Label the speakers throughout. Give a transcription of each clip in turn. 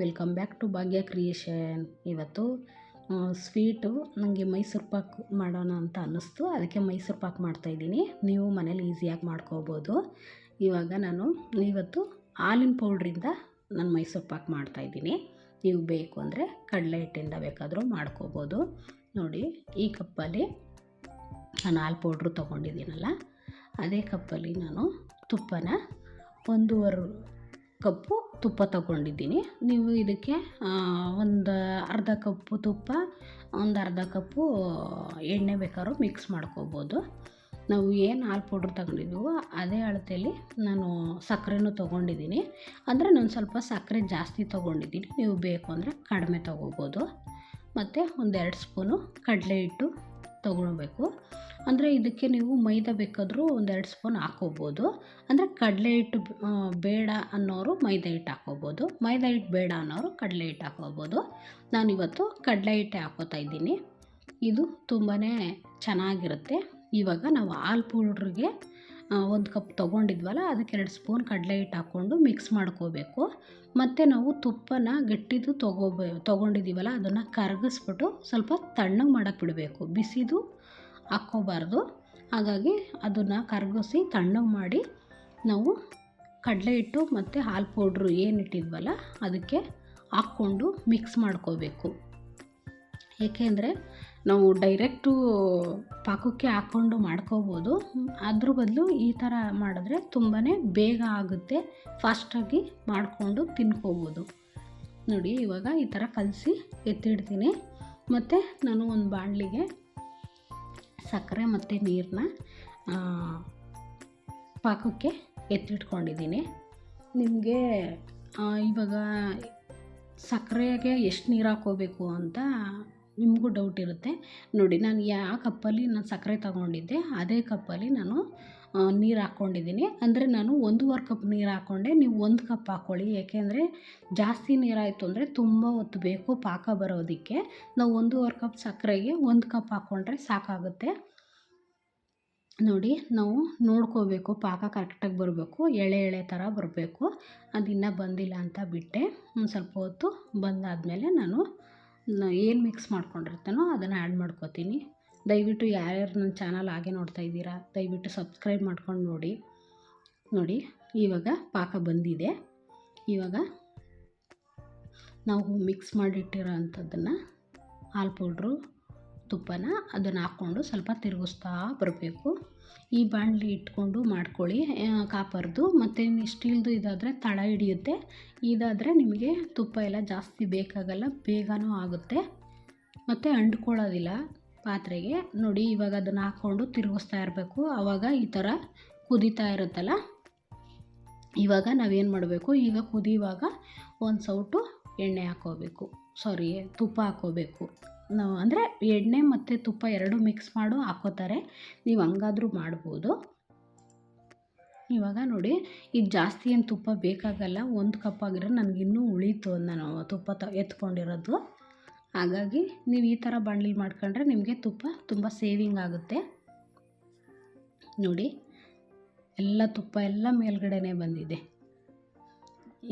Speaker 1: Welcome back to Bhagya creation. ಇವತ್ತು sweet ನನಗೆ ಮೈಸೂರು ಪಾಕ್ ಮಾಡೋಣ ಅಂತ ಅನ್ನಿಸ್ತು. ಅದಕ್ಕೆ ಮೈಸೂರು ಪಾಕ್ ಮಾಡ್ತಾಯಿದ್ದೀನಿ ನೀವು ಮನೇಲಿ ಈಸಿಯಾಗಿ ಮಾಡ್ಕೋಬೋದು. ಇವಾಗ ನಾನು ಇವತ್ತು ಹಾಲಿನ ಪೌಡ್ರಿಂದ ನಾನು ಮೈಸೂರು ಪಾಕ್ ಮಾಡ್ತಾಯಿದ್ದೀನಿ ನೀವು ಬೇಕು ಅಂದರೆ ಕಡಲೆ ಹಿಟ್ಟಿಂದ ಬೇಕಾದರೂ ಮಾಡ್ಕೋಬೋದು. ನೋಡಿ, ಈ ಕಪ್ಪಲ್ಲಿ ನಾನು ಹಾಲು ಪೌಡ್ರು ತೊಗೊಂಡಿದ್ದೀನಲ್ಲ, ಅದೇ ಕಪ್ಪಲ್ಲಿ ನಾನು ತುಪ್ಪನ ಒಂದೂವರೆ ಕಪ್ಪು ತುಪ್ಪ ತಗೊಂಡಿದ್ದೀನಿ. ನೀವು ಇದಕ್ಕೆ ಒಂದು ಅರ್ಧ ಕಪ್ಪು ತುಪ್ಪ, ಒಂದು ಅರ್ಧ ಕಪ್ಪು ಎಣ್ಣೆ ಬೇಕಾದ್ರೂ ಮಿಕ್ಸ್ ಮಾಡ್ಕೋಬೋದು. ನಾವು ಏನು ಹಾಲು ಪೌಡ್ರ್ ತಗೊಂಡಿದ್ದೀವೋ ಅದೇ ಅಳತೆಯಲ್ಲಿ ನಾನು ಸಕ್ಕರೆನೂ ತೊಗೊಂಡಿದ್ದೀನಿ ಅಂದರೆ ನಾನು ಸ್ವಲ್ಪ ಸಕ್ಕರೆ ಜಾಸ್ತಿ ತೊಗೊಂಡಿದ್ದೀನಿ ನೀವು ಬೇಕು ಅಂದರೆ ಕಡಿಮೆ ತೊಗೋಬೋದು. ಮತ್ತು ಒಂದೆರಡು ಸ್ಪೂನು ಕಡಲೆ ಹಿಟ್ಟು ತೊಗೊಳ್ಬೇಕು. ಅಂದರೆ ಇದಕ್ಕೆ ನೀವು ಮೈದಾ ಬೇಕಾದರೂ ಒಂದೆರಡು ಸ್ಪೂನ್ ಹಾಕ್ಕೋಬೋದು ಅಂದರೆ ಕಡಲೆ ಹಿಟ್ಟು ಬೇಡ ಅನ್ನೋರು ಮೈದಾ ಹಿಟ್ಟು ಹಾಕ್ಕೋಬೋದು ಮೈದಾ ಹಿಟ್ಟು ಬೇಡ ಅನ್ನೋರು ಕಡಲೆ ಹಿಟ್ಟು ಹಾಕೋಬೋದು. ನಾನಿವತ್ತು ಕಡಲೆ ಹಿಟ್ಟೆ ಹಾಕೋತಾ ಇದ್ದೀನಿ. ಇದು ತುಂಬಾ ಚೆನ್ನಾಗಿರುತ್ತೆ. ಇವಾಗ ನಾವು ಹಾಲು ಪೌಡ್ರಿಗೆ ಒಂದು ಕಪ್ ತೊಗೊಂಡಿದ್ವಲ್ಲ, ಅದಕ್ಕೆ ಎರಡು ಸ್ಪೂನ್ ಕಡಲೆ ಹಿಟ್ಟು ಹಾಕ್ಕೊಂಡು ಮಿಕ್ಸ್ ಮಾಡ್ಕೋಬೇಕು. ಮತ್ತು ನಾವು ತುಪ್ಪನ ಗಟ್ಟಿದು ತೊಗೋಬೇ ತೊಗೊಂಡಿದ್ದೀವಲ್ಲ ಅದನ್ನು ಕರಗಿಸ್ಬಿಟ್ಟು ಸ್ವಲ್ಪ ತಣ್ಣಗೆ ಮಾಡೋಕ್ಕೆ ಬಿಡಬೇಕು. ಬಿಸಿದು ಹಾಕ್ಕೋಬಾರ್ದು. ಹಾಗಾಗಿ ಅದನ್ನು ಕರಗಿಸಿ ತಣ್ಣಗೆ ಮಾಡಿ ನಾವು ಕಡಲೆ ಹಿಟ್ಟು ಮತ್ತು ಹಾಲು ಪೌಡ್ರು ಏನು ಇಟ್ಟಿದ್ವಲ್ಲ ಅದಕ್ಕೆ ಹಾಕ್ಕೊಂಡು ಮಿಕ್ಸ್ ಮಾಡ್ಕೋಬೇಕು. ಏಕೆಂದರೆ ನಾವು ಡೈರೆಕ್ಟು ಪಾಕಕ್ಕೆ ಹಾಕ್ಕೊಂಡು ಮಾಡ್ಕೋಬೋದು. ಅದ್ರ ಬದಲು ಈ ಥರ ಮಾಡಿದ್ರೆ ತುಂಬಾ ಬೇಗ ಆಗುತ್ತೆ. ಫಾಸ್ಟಾಗಿ ಮಾಡಿಕೊಂಡು ತಿನ್ಕೋಬೋದು. ನೋಡಿ ಇವಾಗ ಈ ಥರ ಕಲಸಿ ಎತ್ತಿಡ್ತೀನಿ. ಮತ್ತು ನಾನು ಒಂದು ಬಾಣಲಿಗೆ ಸಕ್ಕರೆ ಮತ್ತು ನೀರನ್ನ ಪಾಕಕ್ಕೆ ಎತ್ತಿಟ್ಕೊಂಡಿದ್ದೀನಿ. ನಿಮಗೆ ಇವಾಗ ಸಕ್ಕರೆಗೆ ಎಷ್ಟು ನೀರು ಹಾಕ್ಕೋಬೇಕು ಅಂತ ನಿಮಗೂ ಡೌಟ್ ಇರುತ್ತೆ. ನೋಡಿ, ನಾನು ಯಾವ ಕಪ್ಪಲ್ಲಿ ನಾನು ಸಕ್ಕರೆ ತಗೊಂಡಿದ್ದೆ, ಅದೇ ಕಪ್ಪಲ್ಲಿ ನಾನು ನೀರು ಹಾಕ್ಕೊಂಡಿದ್ದೀನಿ ಅಂದರೆ ನಾನು ಒಂದೂವರೆ ಕಪ್ ನೀರು ಹಾಕ್ಕೊಂಡೆ ನೀವು ಒಂದು ಕಪ್ ಹಾಕ್ಕೊಳ್ಳಿ ಏಕೆಂದರೆ ಜಾಸ್ತಿ ನೀರಾಯಿತು ಅಂದರೆ ತುಂಬ ಹೊತ್ತು ಬೇಕು ಪಾಕ ಬರೋದಕ್ಕೆ. ನಾವು ಒಂದೂವರೆ ಕಪ್ ಸಕ್ಕರೆಗೆ ಒಂದು ಕಪ್ ಹಾಕ್ಕೊಂಡ್ರೆ ಸಾಕಾಗುತ್ತೆ. ನೋಡಿ, ನಾವು ನೋಡ್ಕೋಬೇಕು. ಪಾಕ ಕರೆಕ್ಟಾಗಿ ಬರಬೇಕು. ಎಳೆ ಎಳೆ ಥರ ಬರಬೇಕು. ಅದು ಇನ್ನೂ ಬಂದಿಲ್ಲ ಅಂತ ಬಿಟ್ಟೆ. ಒಂದು ಸ್ವಲ್ಪ ಹೊತ್ತು ಬಂದಾದಮೇಲೆ ನಾನು ಏನು ಮಿಕ್ಸ್ ಮಾಡ್ಕೊಂಡಿರ್ತೇನೋ ಅದನ್ನು ಆ್ಯಡ್ ಮಾಡ್ಕೋತೀನಿ. ದಯವಿಟ್ಟು ಯಾರ್ಯಾರು ನನ್ನ ಚಾನಲ್ ಹಾಗೆ ನೋಡ್ತಾ ಇದ್ದೀರಾ, ದಯವಿಟ್ಟು ಸಬ್ಸ್ಕ್ರೈಬ್ ಮಾಡ್ಕೊಂಡು ನೋಡಿ. ನೋಡಿ, ಇವಾಗ ಪಾಕ ಬಂದಿದೆ. ಇವಾಗ ನಾವು ಮಿಕ್ಸ್ ಮಾಡಿಟ್ಟಿರೋ ಅಂಥದ್ದನ್ನು ಹಾಲು ಪೌಡ್ರು, ತುಪ್ಪನ ಅದನ್ನು ಹಾಕ್ಕೊಂಡು ಸ್ವಲ್ಪ ತಿರುಗಿಸ್ತಾ ಬರಬೇಕು. ಈ ಬಾಣಲಿ ಇಟ್ಕೊಂಡು ಮಾಡ್ಕೊಳ್ಳಿ. ಕಾಪರ್ದು, ಮತ್ತು ಸ್ಟೀಲ್ದು ಇದಾದರೆ ತಳ ಹಿಡಿಯುತ್ತೆ. ಇದಾದರೆ ನಿಮಗೆ ತುಪ್ಪ ಎಲ್ಲ ಜಾಸ್ತಿ ಬೇಕಾಗಲ್ಲ, ಬೇಗನೂ ಆಗುತ್ತೆ. ಮತ್ತು ಅಂಟ್ಕೊಳ್ಳೋದಿಲ್ಲ ಪಾತ್ರೆಗೆ ನೋಡಿ, ಇವಾಗ ಅದನ್ನು ಹಾಕ್ಕೊಂಡು ತಿರುಗಿಸ್ತಾ ಇರಬೇಕು. ಆವಾಗ ಈ ಥರ ಕುದೀತಾ ಇರುತ್ತಲ್ಲ? ಇವಾಗ ನಾವೇನು ಮಾಡಬೇಕು? ಈಗ ಕುದಿಯುವಾಗ ಒಂದು ಸೌಟು ಎಣ್ಣೆ ಹಾಕ್ಕೋಬೇಕು ಸಾರಿ ತುಪ್ಪ ಹಾಕ್ಕೋಬೇಕು ನಾವು ಅಂದರೆ ಎಣ್ಣೆ ಮತ್ತು ತುಪ್ಪ ಎರಡು ಮಿಕ್ಸ್ ಮಾಡು, ಹಾಕೋತಾರೆ. ನೀವು ಹಂಗಾದ್ರೂ ಮಾಡ್ಬೋದು. ಇವಾಗ ನೋಡಿ, ಇದು ಜಾಸ್ತಿ ಏನು ತುಪ್ಪ ಬೇಕಾಗಲ್ಲ, ಒಂದು ಕಪ್ ಆಗಿರೋ ನನಗಿನ್ನೂ ಉಳೀತು ನಾನು ತುಪ್ಪ ತ, ಎತ್ಕೊಂಡಿರೋದು. ಹಾಗಾಗಿ ನೀವು ಈ ಥರ ಬಾಣಲಿ ಮಾಡ್ಕೊಂಡ್ರೆ ನಿಮಗೆ ತುಪ್ಪ ತುಂಬ ಸೇವಿಂಗ್ ಆಗುತ್ತೆ. ನೋಡಿ, ಎಲ್ಲ ತುಪ್ಪ ಎಲ್ಲ ಮೇಲ್ಗಡೆನೇ ಬಂದಿದೆ.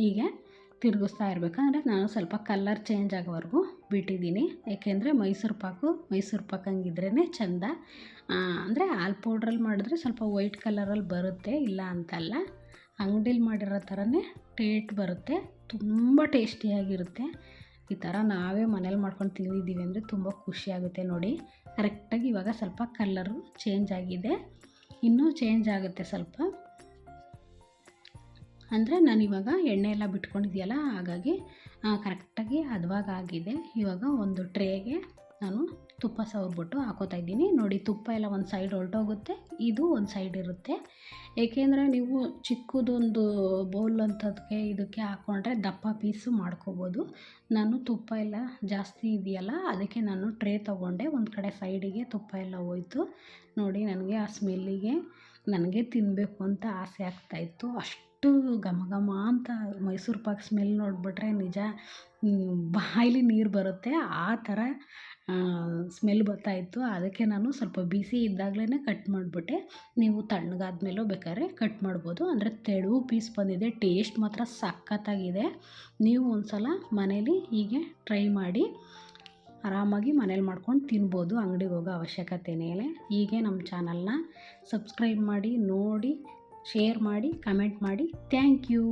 Speaker 1: ಈಗ ತಿರುಗಿಸ್ತಾ ಇರಬೇಕಂದ್ರೆ ನಾನು ಸ್ವಲ್ಪ ಕಲ್ಲರ್ ಚೇಂಜ್ ಆಗೋವರೆಗೂ ಬಿಟ್ಟಿದ್ದೀನಿ. ಏಕೆಂದರೆ ಮೈಸೂರು ಪಾಕು, ಮೈಸೂರು ಪಾಕ್ ಹಂಗಿದ್ರೇ ಚೆಂದ. ಅಂದರೆ ಹಾಲು ಪೌಡ್ರಲ್ಲಿ ಮಾಡಿದ್ರೆ ಸ್ವಲ್ಪ ವೈಟ್ ಕಲರಲ್ಲಿ ಬರುತ್ತೆ, ಇಲ್ಲ ಅಂತಲ್ಲ. ಅಂಗಡೀಲಿ ಮಾಡಿರೋ ಥರನೇ ಟೇಟ್ ಬರುತ್ತೆ, ತುಂಬ ಟೇಸ್ಟಿಯಾಗಿರುತ್ತೆ ಈ ಥರ ನಾವೇ ಮನೇಲಿ ಮಾಡ್ಕೊಂಡು ತಿಂದಿದ್ದೀವಿ ಅಂದರೆ ತುಂಬ ಖುಷಿಯಾಗುತ್ತೆ ನೋಡಿ. ಕರೆಕ್ಟಾಗಿ ಇವಾಗ ಸ್ವಲ್ಪ ಕಲ್ಲರು ಚೇಂಜ್ ಆಗಿದೆ. ಇನ್ನೂ ಚೇಂಜ್ ಆಗುತ್ತೆ ಸ್ವಲ್ಪ. ಅಂದರೆ ನಾನಿವಾಗ ಎಣ್ಣೆ ಎಲ್ಲ ಬಿಟ್ಕೊಂಡಿದೆಯಲ್ಲ ಹಾಗಾಗಿ ಕರೆಕ್ಟಾಗಿ ಹದವಾಗಿ ಆಗಿದೆ. ಇವಾಗ ಒಂದು ಟ್ರೇಗೆ ನಾನು ತುಪ್ಪ ಸವರ್ಬಿಟ್ಟು ಹಾಕೋತಾ ಇದ್ದೀನಿ. ನೋಡಿ, ತುಪ್ಪ ಎಲ್ಲ ಒಂದು ಸೈಡ್ ಹೊರಟೋಗುತ್ತೆ, ಇದು ಒಂದು ಸೈಡ್ ಇರುತ್ತೆ. ಏಕೆಂದರೆ ನೀವು ಚಿಕ್ಕದೊಂದು ಬೌಲ್ ಅಂಥದಕ್ಕೆ ಇದಕ್ಕೆ ಹಾಕ್ಕೊಂಡ್ರೆ ದಪ್ಪ ಪೀಸು ಮಾಡ್ಕೋಬೋದು. ನಾನು ತುಪ್ಪ ಎಲ್ಲ ಜಾಸ್ತಿ ಇದೆಯಲ್ಲ, ಅದಕ್ಕೆ ನಾನು ಟ್ರೇ ತೊಗೊಂಡೆ. ಒಂದು ಕಡೆ ಸೈಡಿಗೆ ತುಪ್ಪ ಎಲ್ಲ ಹೋಯ್ತು. ನೋಡಿ, ನನಗೆ ಆ ಸ್ಮೆಲ್ಲಿಗೆ ನನಗೆ ತಿನ್ನಬೇಕು ಅಂತ ಆಸೆ ಆಗ್ತಾಯಿತ್ತು ಅಷ್ಟು ಘಮ ಘಮ ಅಂತ ಮೈಸೂರು ಪಾಕ್ ಸ್ಮೆಲ್ ನೋಡಿಬಿಟ್ರೆ ನಿಜ ಬಾಯಲ್ಲಿ ನೀರು ಬರುತ್ತೆ. ಆ ಥರ ಸ್ಮೆಲ್ ಬರ್ತಾಯಿತ್ತು ಅದಕ್ಕೆ ನಾನು ಸ್ವಲ್ಪ ಬಿಸಿ ಇದ್ದಾಗಲೇ ಕಟ್ ಮಾಡಿಬಿಟ್ಟೆ. ನೀವು ತಣ್ಣಗಾದ ಮೇಲೂ ಬೇಕಾದ್ರೆ ಕಟ್ ಮಾಡ್ಬೋದು. ಅಂದರೆ ತೆಳು ಪೀಸ್ ಬಂದಿದೆ. ಟೇಸ್ಟ್ ಮಾತ್ರ ಸಖತ್ತಾಗಿದೆ. ನೀವು ಒಂದು ಸಲ ಮನೇಲಿ ಹೀಗೆ ಟ್ರೈ ಮಾಡಿ, ಆರಾಮಾಗಿ ಮನೇಲಿ ಮಾಡ್ಕೊಂಡು ತಿನ್ಬೋದು ಅಂಗಡಿಗೆ ಹೋಗೋ ಅವಶ್ಯಕತೆನೇ ಇಲ್ಲ. ಹೀಗೆ ನಮ್ಮ ಚಾನಲ್ನ ಸಬ್ಸ್ಕ್ರೈಬ್ ಮಾಡಿ, ನೋಡಿ ಶೇರ್ ಮಾಡಿ ಕಮೆಂಟ್ ಮಾಡಿ. Thank you